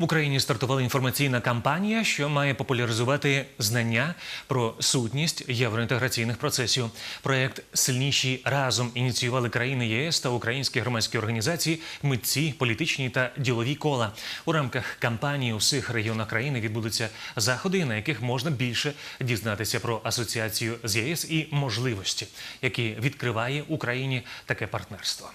В Україні стартувала інформаційна кампанія, що має популяризувати знання про сутність євроінтеграційних процесів. Проект Сильніші разом ініціювали країни ЄС та українські громадські організації, митці, політичні та ділові кола. У рамках кампанії у всіх регіонах країни відбудуться заходи, на яких можна більше дізнатися про асоціацію з ЄС і можливості, які відкриває Україні таке партнерство.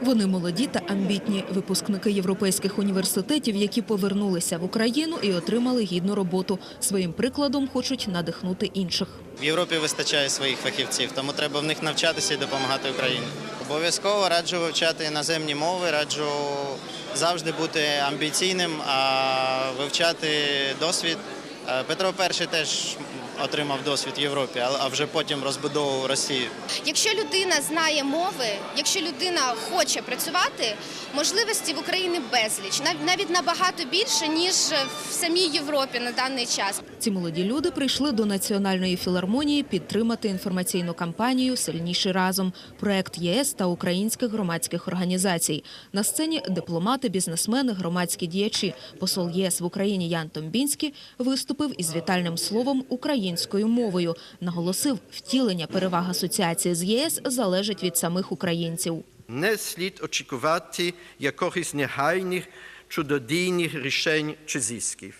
Вони молоді та амбітні випускники європейських університетів, які повернулися в Україну і отримали гідну роботу. Своїм прикладом хочуть надихнути інших. В Європі вистачає своїх фахівців, тому треба в них навчатися і допомагати Україні. Обов'язково раджу вивчати іноземні мови, раджу завжди бути амбіційним, а вивчати досвід. Е, Петро І теж отримав досвід в Європі, а а вже потім розбудовував Росію. Якщо людина знає мови, якщо людина хоче працювати, можливості в Україні безліч, нав- навіть набагато більше ніж в самій Європі на даний час. Ці молоді люди прийшли до національної філармонії підтримати інформаційну кампанію Сильніші разом. Проект ЄС та українських громадських організацій. На сцені дипломати, бізнесмени, громадські діячі. Посол ЄС в Україні Ян Томбінський виступив із вітальним словом українською мовою. Наголосив, втілення переваг асоціації з ЄС залежить від самих українців. Не слід очікувати якихось негайних чудодійних рішень чи зисків.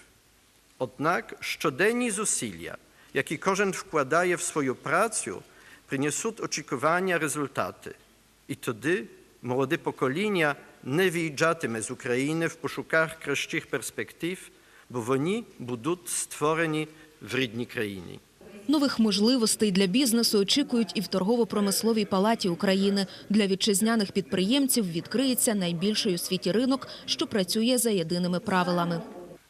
Однак щоденні зусилля, які кожен вкладає в свою працю, принесуть очікування результати. І тоді молоде покоління не виїжджатиме з України в пошуках кращих перспектив, бо вони будуть створені в рідній країні. Нових можливостей для бізнесу очікують і в торгово-промисловій палаті України. Для вітчизняних підприємців відкриється найбільший у світі ринок, що працює за єдиними правилами.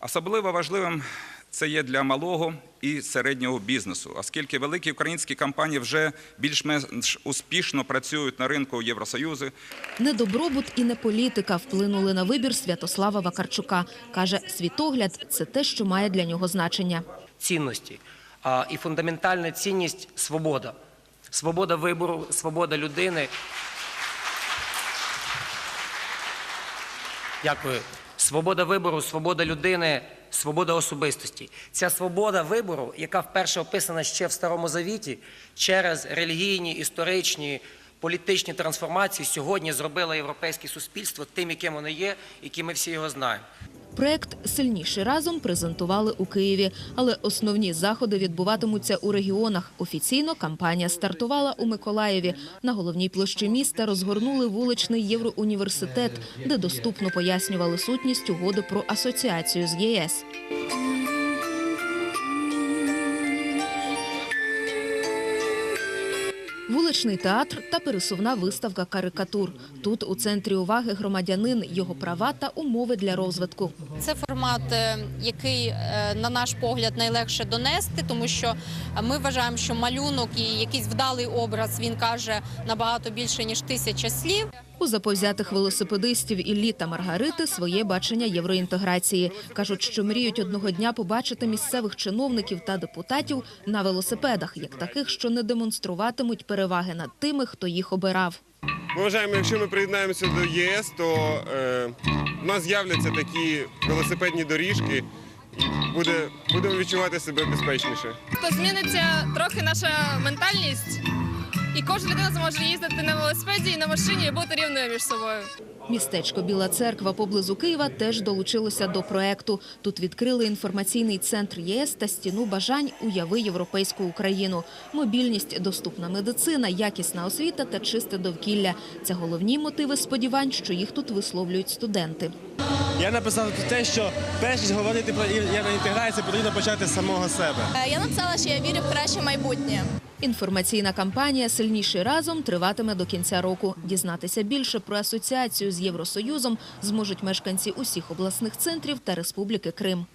Особливо важливим це є для малого і середнього бізнесу, оскільки великі українські компанії вже більш-менш успішно працюють на ринку Євросоюзу. Не добробут і не політика вплинули на вибір Святослава Вакарчука. Каже, світогляд – це те, що має для нього значення. Цінності. І фундаментальна цінність свобода. Свобода вибору, свобода людини. Дякую. Свобода вибору, свобода людини, свобода особистості. Ця свобода вибору, яка вперше описана ще в Старому Завіті, через релігійні, історичні, політичні трансформації сьогодні зробила європейське суспільство тим, яким воно є, яким ми всі його знаємо. Проект «Сильніші разом» презентували у Києві, але основні заходи відбуватимуться у регіонах. Офіційно кампанія стартувала у Миколаєві. На головній площі міста розгорнули вуличний Євроуніверситет, де доступно пояснювали сутність угоди про асоціацію з ЄС. Вуличний театр та пересувна виставка карикатур. Тут у центрі уваги громадянин, його права та умови для розвитку. Це формат, е, який, е, на наш погляд, найлегше донести, тому що ми вважаємо, що малюнок і якийсь вдалий образ він каже набагато більше ніж тисяча слів. У заповзятих велосипедистів Іллі та Маргарити своє бачення євроінтеграції. Кажуть, що мріють одного дня побачити місцевих чиновників та депутатів на велосипедах, як таких, що не демонструватимуть переваги над тими, хто їх обирав. Ми вважаємо, якщо ми приєднаємося до ЄС, то е, в нас з'являться такі велосипедні доріжки, буде, будемо відчувати себе безпечніше. то зміниться трохи наша ментальність, і кожна людина зможе їздити на велосипеді і на машині і бути рівною між собою. Містечко Біла Церква поблизу Києва теж долучилося до проекту. Тут відкрили інформаційний центр ЄС та стіну бажань «Уяви європейську Україну». Мобільність, доступна медицина, якісна освіта та чисте довкілля – це головні мотиви сподівань, що їх тут висловлюють студенти. Я написав те, що перш ніж говорити про євроінтеграцію, потрібно почати з самого себе. Я написала, що я вірю в краще майбутнє. Інформаційна кампанія «Сильніші разом» триватиме до кінця року. Дізнатися більше про асоціацію з Євросоюзом зможуть мешканці усіх обласних центрів та Республіки Крим.